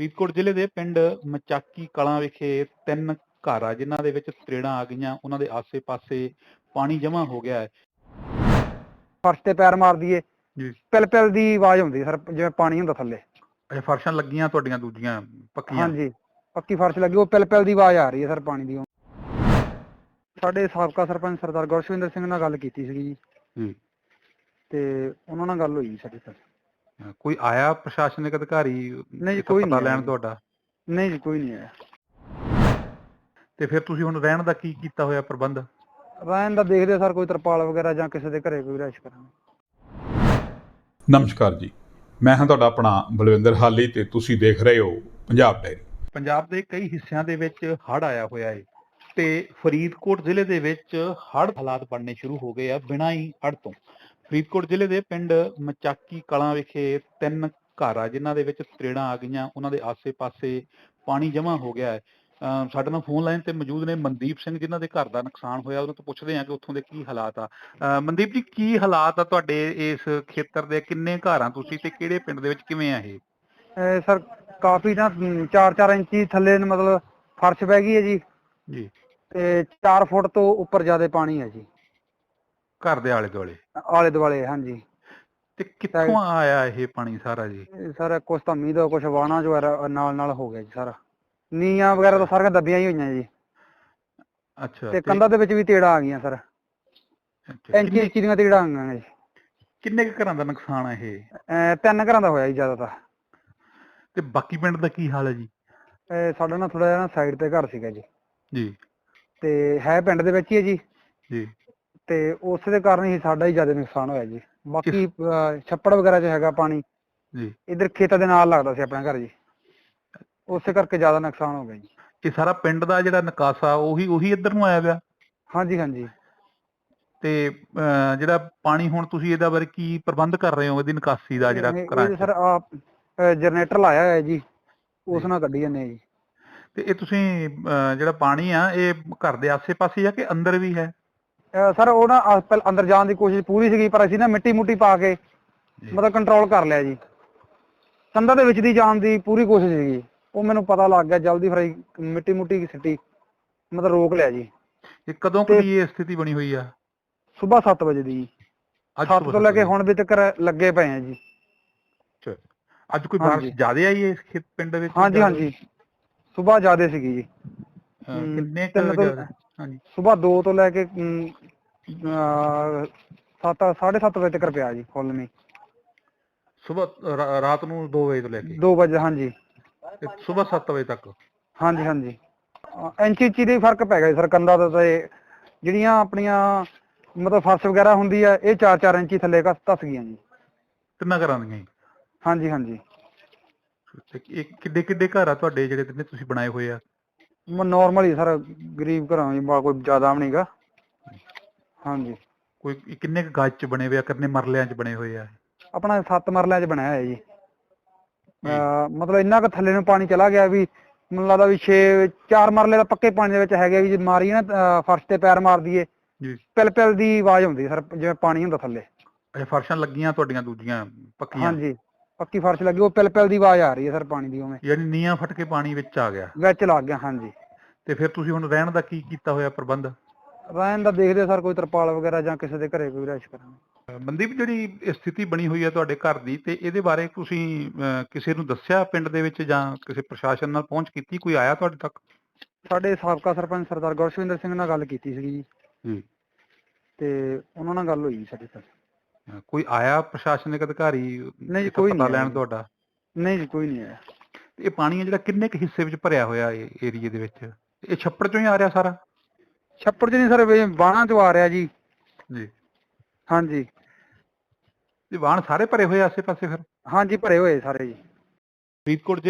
ਫਰੀਦਕੋਟ ਜ਼ਿਲ੍ਹੇ ਦੇ ਪਿੰਡ ਮਚਾਕੀ ਕਲਾਂ ਵਿਖੇ ਤਿੰਨ ਘਰ ਆ ਜਿਨ੍ਹਾਂ ਦੇ ਵਿੱਚ ਤਰੇੜਾਂ ਆ ਗਈਆਂ ਉਹਨਾਂ ਦੇ ਆਸੇ-ਪਾਸੇ ਪਾਣੀ ਜਮ੍ਹਾਂ ਹੋ ਗਿਆ ਹੈ। ਫਰਸ਼ ਤੇ ਪੈਰ ਮਾਰ ਦਈਏ। ਜੀ। ਪਿਲ ਪਿਲ ਦੀ ਆਵਾਜ਼ ਆਉਂਦੀ ਸਰ ਜਿਵੇਂ ਪਾਣੀ ਹੁੰਦਾ ਥੱਲੇ। ਇਹ ਫਰਸ਼ਾਂ ਲੱਗੀਆਂ ਤੁਹਾਡੀਆਂ ਦੂਜੀਆਂ ਪੱਕੀਆਂ? ਹਾਂਜੀ ਪੱਕੀ ਫਰਸ਼ ਲੱਗੀ ਉਹ ਪਿਲ ਪਿਲ ਦੀ ਆਵਾਜ਼ ਆ ਰਹੀ ਹੈ ਸਰ ਪਾਣੀ ਦੀ। ਸਾਡੇ ਸਾਬਕਾ ਸਰਪੰਚ ਸਰਦਾਰ ਗੁਰਸ਼ਵਿੰਦਰ ਸਿੰਘ ਨਾਲ ਗੱਲ ਕੀਤੀ ਸੀਗੀ ਜੀ। ਜੀ ਤੇ ਉਹਨਾਂ ਨਾਲ ਗੱਲ ਹੋਈ ਸਾਡੀ ਸਰ। ਅਹ ਕੋਈ ਆਇਆ ਪ੍ਰਸ਼ਾਸਨਿਕ ਅਧਿਕਾਰੀ ਨਹੀਂ ਜੀ, ਇੱਥੋਂ ਕੋਈ ਪਤਾ ਨਹੀਂ ਲੈਣ ਆਇਆ। ਤੁਹਾਡਾ? ਨਹੀਂ ਜੀ ਕੋਈ ਨਹੀਂ ਆਇਆ। ਤੇ ਫਿਰ ਤੁਸੀਂ ਹੁਣ ਰਹਿਣ ਦਾ ਕੀ ਕੀਤਾ ਹੋਇਆ ਪ੍ਰਬੰਧ? ਰਹਿਣ ਦਾ ਦੇਖਦੇ ਸਰ ਕੋਈ ਤਰਪਾਲ ਵਗੈਰਾ ਜਾਂ ਕਿਸੇ ਦੇ ਘਰੇ ਕੋਈ ਰਿਹਾਇਸ਼ ਕਰਾਂਗੇ। ਨਮਸਕਾਰ ਜੀ। ਮੈਂ ਹਾਂ ਤੁਹਾਡਾ ਆਪਣਾ ਬਲਵਿੰਦਰ ਹਾਲੀ ਤੇ ਤੁਸੀਂ ਦੇਖ ਰਹੇ ਹੋ ਪੰਜਾਬ ਡਾਇਰੀ ਪੰਜਾਬ ਦੇ ਕਈ ਹਿੱਸਿਆਂ ਦੇ ਵਿੱਚ ਹੜ੍ਹ ਆਇਆ ਹੋਇਆ ਹੈ ਤੇ ਫਰੀਦਕੋਟ ਜ਼ਿਲ੍ਹੇ ਦੇ ਵਿੱਚ ਹੜ੍ਹ ਹਾਲਾਤ ਬਣਨੇ ਸ਼ੁਰੂ ਹੋ ਗਏ ਆ ਬਿਨਾਂ ਹੀ ਹੜ੍ਹ ਤੋਂ। ਫਰੀਦਕੋਟ ਜ਼ਿਲ੍ਹੇ ਦੇ ਪਿੰਡ ਮਚਾਕੀ ਕਲਾਂ ਵਿਖੇ ਤਿੰਨ ਘਰ ਆ ਜਿਨ੍ਹਾਂ ਦੇ ਵਿੱਚ ਤਰੇੜਾਂ ਆ ਗਈਆਂ ਉਹਨਾਂ ਦੇ ਆਸੇ-ਪਾਸੇ ਪਾਣੀ ਜਮ੍ਹਾਂ ਹੋ ਗਿਆ ਹੈ। ਸਾਡੇ ਨਾਲ ਫੋਨ ਲਾਈਨ ਤੇ ਮੌਜੂਦ ਨੇ ਮਨਦੀਪ ਸਿੰਘ ਜਿਨ੍ਹਾਂ ਦੇ ਘਰ ਦਾ ਨੁਕਸਾਨ ਹੋਇਆ ਉਹਨਾਂ ਤੋਂ ਪੁੱਛਦੇ ਹਾਂ ਕਿ ਉੱਥੋਂ ਦੇ ਕੀ ਹਾਲਾਤ ਆ। ਮਨਦੀਪ ਜੀ ਕੀ ਹਾਲਾਤ ਆ ਤੁਹਾਡੇ ਇਸ ਖੇਤਰ ਦੇ? ਕਿੰਨੇ ਘਰ ਆ ਤੁਸੀਂ ਤੇ ਕਿਹੜੇ ਪਿੰਡ ਦੇ ਵਿੱਚ ਕਿਵੇਂ ਆ ਇਹ? ਸਰ ਕਾਫੀ ਨਾ 4-4 ਇੰਚੀ ਥੱਲੇ ਮਤਲਬ ਫਰਸ਼ ਪੈ ਗਈ ਹੈ ਜੀ। ਜੀ। ਤੇ 4 ਫੁੱਟ ਤੋਂ ਉੱਪਰ ਜ਼ਿਆਦਾ ਪਾਣੀ ਹੈ ਜੀ। ਘਰ ਦੇ ਆਲੇ ਦੁਆਲੇ ਆਲੇ ਦੁਆਲੇ ਹਾਂਜੀ। ਤੇ ਕਿੱਥੋਂ ਆਇਆ ਇਹ ਪਾਣੀ ਸਾਰਾ ਜੀ? ਇਹ ਸਰ ਕੁਛ ਤਾਂ ਮੀਂਹ ਦਾ ਕੁਛ ਵਾਣਾ ਜੋ ਹੈ ਨਾਲ ਨਾਲ ਹੋ ਗਿਆ ਜੀ ਸਾਰਾ। ਨੀਆਂ ਵਗੈਰਾ ਤਾਂ ਸਾਰੀਆਂ ਦੱਬੀਆਂ ਹੀ ਹੋਈਆਂ ਜੀ। ਅੱਛਾ ਤੇ ਕੰਧਾਂ ਦੇ ਵਿੱਚ ਵੀ ਤੇੜਾਂ ਆ ਗਈਆਂ ਸਰ। ਅੱਛਾ, ਇੰਚੀ ਕਿੰਨੇ- ਇੰਚੀ ਦੀਆਂ ਤੇੜਾਂ ਆ ਗਈਆਂ ਜੀ। ਕਿੰਨੇ ਕੁ ਘਰਾਂ ਦਾ ਨੁਕਸਾਨ ਹੈ ਇਹ? ਤਿੰਨ ਘਰਾਂ ਦਾ ਹੋਇਆ ਜੀ ਜ਼ਿਆਦਾ ਤਾਂ ਤੇ ਬਾਕੀ ਪਿੰਡ ਦਾ ਕੀ ਹਾਲ ਹੈ ਜੀ? ਇਹ ਸਾਡਾ ਨਾ ਥੋੜਾ ਜਿਹਾ ਨਾ ਸਾਈਡ ਤੇ ਘਰ ਸੀਗਾ ਜੀ। ਜੀ। ਤੇ ਹੈ ਪਿੰਡ ਦੇ ਵਿੱਚ ਹੀ ਹੈ ਜੀ। ਜੀ। ਤੇ ਉਸੇ ਦੇ ਕਾਰਨ ਹੀ ਸਾਡਾ ਹੀ ਜ਼ਿਆਦਾ ਨੁਕਸਾਨ ਹੋਇਆ ਜੀ। ਬਾਕੀ ਅਹ, ਛੱਪੜ ਵਗੈਰਾ 'ਚ ਹੈਗਾ ਪਾਣੀ। ਜੀ। ਇਧਰ ਖੇਤਾਂ ਦੇ ਨਾਲ ਲੱਗਦਾ ਸੀ ਆਪਣਾ ਘਰ ਜੀ। ਉਸੇ ਕਰਕੇ ਜ਼ਿਆਦਾ ਨੁਕਸਾਨ ਹੋ ਗਿਆ ਜੀ। ਇਹ ਸਾਰਾ ਪਿੰਡ ਦਾ ਜਿਹੜਾ ਨਿਕਾਸਾ ਉਹੀ ਉਹੀ ਇੱਧਰ ਨੂੰ ਆਇਆ ਪਿਆ? ਹਾਂਜੀ ਹਾਂਜੀ। ਤੇ ਅਹ, ਜਿਹੜਾ ਪਾਣੀ ਹੁਣ ਤੁਸੀਂ ਇਹਦਾ ਬਾਰੇ ਕੀ ਪ੍ਰਬੰਧ ਕਰ ਰਹੇ ਹੋ ਇਹਦੀ ਨਿਕਾਸੀ ਦਾ ਜਿਹੜਾ 'ਚ? ਸਰ ਆ ਜਨਰੇਟਰ ਲਾਇਆ ਹੋਇਆ ਜੀ। ਉਸ ਨਾਲ ਕੱਢੀ ਜਾਂਦੇ ਆ ਜੀ। ਤੇ ਇਹ ਤੁਸੀਂ ਅਹ, ਜਿਹੜਾ ਪਾਣੀ ਆ ਇਹ ਘਰ ਦੇ ਆਸੇ-ਪਾਸੇ ਆ ਕਿ ਅੰਦਰ ਵੀ ਹੈ? ਸਰ ਉਹ ਨਾ ਪਹਿਲ- ਅੰਦਰ ਜਾਣ ਦੀ ਕੋਸ਼ਿਸ਼ ਪੂਰੀ ਸੀਗੀ ਪਰ ਅਸੀਂ ਨਾ ਮਿੱਟੀ ਮੁੱਟੀ ਪਾ ਕੇ ਜੀ। ਮਤਲਬ ਕੰਟਰੋਲ ਕਰ ਲਿਆ ਜੀ ਕੰਧਾਂ ਦੇ ਵਿੱਚ ਦੀ ਜਾਣ ਦੀ ਪੂਰੀ ਕੋਸ਼ਿਸ਼ ਸੀਗੀ ਉਹ ਮੈਨੂੰ ਪਤਾ ਲੱਗ ਗਿਆ ਜਲਦੀ ਫਿਰ ਅਸੀਂ ਮਿੱਟੀ ਮੁੱਟੀ ਸਿੱਟੀ ਮਤਲਬ ਰੋਕ ਲਿਆ ਜੀ ਇਹ ਕਦੋਂ ਕੁ ਦੀ ਇਹ ਸਥਿਤੀ ਬਣੀ ਹੋਈ ਆ ਸਵੇਰ 7 ਵਜੇ ਦੀ ਅੱਜ 7 ਸੁਬਾਹ ਤੋਂ ਲੈ ਕੇ ਸੱਤ ਹੁਣ ਵੀ ਤੱਕ ਲੱਗੇ ਪਏ ਆ ਜੀ ਵਜੇ। ਅੱਜ ਕੋਈ ਹਾਂਜੀ। ਬਾਰਿਸ਼ ਜ਼ਿਆਦਾ ਆਈ ਹੈ ਇਸ ਖੇਤ ਪਿੰਡ ਵਿੱਚ ਹਾਂਜੀ? ਹਾਂਜੀ ਸਵੇਰ ਜ਼ਿਆਦੇ ਸੀਗੀ ਜੀ ਅਹ, ਹਮ, ਕਿੰਨੇ ਕੁ ਤਿੰਨ ਤੋਂ- ਜ਼ਿਆਦਾ? ਹਾਂਜੀ ਸਵੇਰ 2 ਤੋਂ ਲੈ ਕੇ 7 7:30 ਵਜੇ ਤੱਕ ਪਿਆ ਜੀ ਮੀ ਸਵੇਰ ਰਾਤ ਨੂੰ 2 ਵਜੇ ਤੋਂ ਲੈ ਕੇ? 2 ਵਜੇ ਹਾਂਜੀ। ਸਵੇਰ 7 ਵਜੇ ਤੱਕ? ਹਾਂਜੀ ਹਾਂਜੀ। ਇੰਚੀ ਇੰਚੀ ਦੇ ਫ਼ਰਕ ਪੈ ਗਿਆ ਸਰ ਕੰਧਾਂ ਦਾ ਤੇ ਜਿਹੜੀਆਂ ਆਪਣੀਆਂ ਮਤਲਬ ਫਰਸ਼ ਵਗੈਰਾ ਹੁੰਦੀ ਆ ਇਹ 4-4 ਇੰਚੀ ਥੱਲੇ ਧਸ ਗਈਆਂ ਜੀ। ਤਿੰਨਾਂ ਘਰਾਂ ਦੀਆਂ ਹਾਂਜੀ ਹਾਂਜੀ। ਤੇ ਕਿੱਡੇ ਕਿੱਡੇ ਘਰ ਆ ਤੁਹਾਡੇ ਜਿਹੜੇ ਤੁਸੀਂ ਬਣਾਏ ਹੋਏ ਆ? ਨਾਰਮਲ ਹੀ ਸਰ ਗਰੀਬ ਘਰਾਂ ਜੀ ਕੋਈ ਜ਼ਿਆਦਾ ਵੀ ਨਹੀਂਗਾ ਹਾਂਜੀ। ਕੋਈ ਕਿੰਨੇ ਕੁ ਗਾਜ ਚ ਬਣੇ ਹੋਏ ਆ ਕਿੰਨੇ ਮਰਲਿਆਂ ਚ ਬਣੇ ਹੋਏ ਆ? ਆਪਣਾ 7 ਮਰਲਿਆਂ 'ਚ ਬਣਾਇਆ ਹੋਇਆ ਜੀ। ਅਹ ਮਤਲਬ ਇੰਨਾ ਕੁ ਥੱਲੇ ਨੂੰ ਪਾਣੀ ਚਲਾ ਗਿਆ ਵੀ ਮੈਨੂੰ ਲੱਗਦਾ ਵੀ 6 4 ਮਰਲੇ ਦਾ ਪੱਕੇ ਪਾਣੀ ਦੇ ਵਿੱਚ ਹੈਗੇ ਵੀ ਜੇ ਮਾਰੀ ਨਾ ਅਹ ਫਰਸ਼ ਤੇ ਪੈਰ ਮਾਰ ਦਈਏ ਜੀ। ਪਿਲ ਪਿਲ ਦੀ ਆਵਾਜ਼ ਆਉਂਦੀ ਸਰ ਜਿਵੇਂ ਪਾਣੀ ਹੁੰਦਾ ਥੱਲੇ। ਇਹ ਫਰਸ਼ਾਂ ਲੱਗੀਆਂ ਤੁਹਾਡੀਆਂ ਦੂਜੀਆਂ ਪੱਕੀਆਂ? ਹਾਂਜੀ ਪੱਕੀ ਫਰਸ਼ ਲੱਗੀ ਉਹ ਪਿਲ ਪਿਲ ਦੀ ਆਵਾਜ਼ ਆ ਰਹੀ ਹੈ ਸਰ ਪਾਣੀ ਦੀ ਉਵੇਂ। ਯਾਨੀ ਨੀਆਂ ਫਟ ਕੇ ਪਾਣੀ ਵਿੱਚ ਆ ਗਿਆ। ਵਿੱਚ ਲੱਗ ਗਿਆ ਹਾਂਜੀ। ਤੇ ਫਿਰ ਤੁਸੀਂ ਹੁਣ ਰਹਿਣ ਦਾ ਕੀ ਕੀਤਾ ਹੋਇਆ ਪ੍ਰਬੰਧ? ਰਹਿਣ ਦਾ ਦੇਖਦੇ ਸਰ ਕੋਈ ਤਰਪਾਲ ਵਗੈਰਾ ਜਾਂ ਕਿਸੇ ਦੇ ਘਰੇ ਕੋਈ ਰਿਹਾਇਸ਼ ਕਰਾਂਗੇ। ਮਨਦੀਪ ਜਿਹੜੀ ਇਹ ਸਥਿਤੀ ਬਣੀ ਹੋਈ ਹੈ ਤੁਹਾਡੇ ਘਰ ਦੀ ਤੇ ਇਹਦੇ ਬਾਰੇ ਤੁਸੀਂ ਅਹ, ਕਿਸੇ ਨੂੰ ਦੱਸਿਆ ਪਿੰਡ ਦੇ ਵਿੱਚ ਜਾਂ ਕਿਸੇ ਪ੍ਰਸ਼ਾਸਨ ਨਾਲ ਪਹੁੰਚ ਕੀਤੀ? ਕੋਈ ਆਇਆ ਤੁਹਾਡੇ ਤੱਕ? ਸਾਡੇ ਸਾਬਕਾ ਸਰਪੰਚ ਸਰਦਾਰ ਗੁਰਸ਼ਵਿੰਦਰ ਸਿੰਘ ਨਾਲ ਗੱਲ ਕੀਤੀ ਸੀਗੀ ਜੀ। ਜੀ ਤੇ ਉਹਨਾਂ ਨਾਲ ਗੱਲ ਹੋਈ ਸਾਡੀ ਅਹ, ਕੋਈ ਆਇਆ ਪ੍ਰਸ਼ਾਸਨਿਕ ਅਧਿਕਾਰੀ? ਨਹੀਂ ਜੀ, ਕੋਈ ਪਤਾ ਨਹੀਂ ਲੈਣ ਆਇਆ। ਤੁਹਾਡਾ? ਨਹੀਂ ਜੀ ਕੋਈ ਨਹੀਂ ਆਇਆ। ਇਹ ਪਾਣੀ ਹੈ ਜਿਹੜਾ ਕਿੰਨੇ ਕੁ ਹਿੱਸੇ ਵਿੱਚ ਭਰਿਆ ਹੋਇਆ ਏਰੀਏ ਦੇ ਵਿੱਚ? ਇਹ ਛੱਪੜ ਚੋਂ ਹੀ ਆ ਰਿਹਾ ਸਾਰਾ? ਛੱਪੜ 'ਚ ਨਹੀਂ ਸਰ ਬਾਣਾ 'ਚੋਂ ਆ ਰਿਹਾ ਜੀ। ਜੀ। ਹਾਂਜੀ। ਇਹ ਵਾਹਣ ਸਾਰੇ ਭਰੇ ਹੋਏ ਆਸੇ ਪਾਸੇ ਫਿਰ? ਹਾਂਜੀ ਭਰੇ ਹੋਏ ਸਾਰੇ ਜੀ। ਫਰੀਦਕੋਟ ਜ਼ਿਲ੍ਹੇ